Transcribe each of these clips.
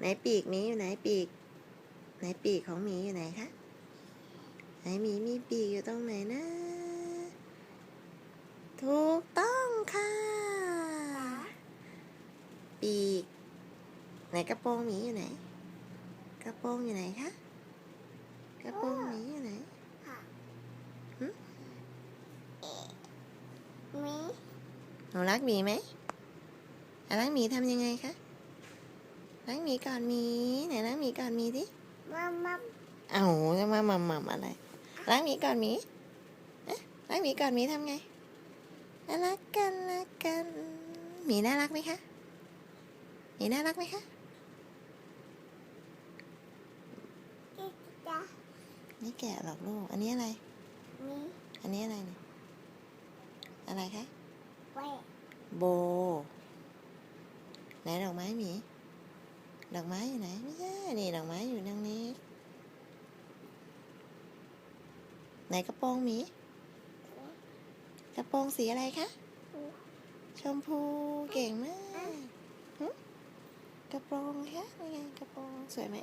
ไหนปีกหมีอยู่ไหนปีก ไหนปีกของหมีอยู่ไหนคะไหนหมีมีปีกอยู่ตรงไหนนะ ถูกต้องค่ะ ปีก ไหนกระโปรงหมีอยู่ไหน กระโปรงอยู่ไหนคะกระโปรงหมีอยู่ไหนมีหนูรักหมีไหมอะรักหมีทำยังไงคะ รักหมีก่อนหมีไหนรักหมีก่อนหมีดิมามาเอ้าจะมาหม่ำหม่ำอะไรรักหมีก่อนหมีเอ๊ะรักหมีก่อนหมีทำไงอะรักกันรักกันหมีน่ารักไหมคะหมีน่ารักไหมคะจิจ้านี่แกะหรอกลูก อันนี้อะไรมีอันนี้อะไรเนี่ย อะไรคะไว้โบ ไหนดอกไม้หมี ดอกไม้อยู่ไหนไม่ใช่นี่ดอกไม้อยู่ตรงนี้ ไหนกระโปรงหมีกระโปรงสีอะไรคะ ชมพูเก่งมากกระโปรงคะนี่ไงกระโปรงสวยไหม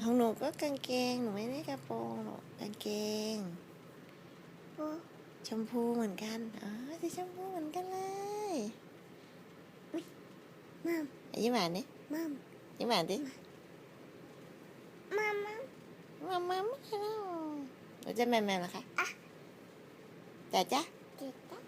ของหนูก็กางเกงหนูไม่ได้กระโปรงหรอกกางเกง ชมพูเหมือนกันอ๋อสีชมพูเหมือนกันเลย มัมอะยิ้มหวานดิมัมยิ้มหวานดิมัมมัมมามาไม่เอาหนูจะแมนแมนเหรอคะจ้าจ้าจิจ้า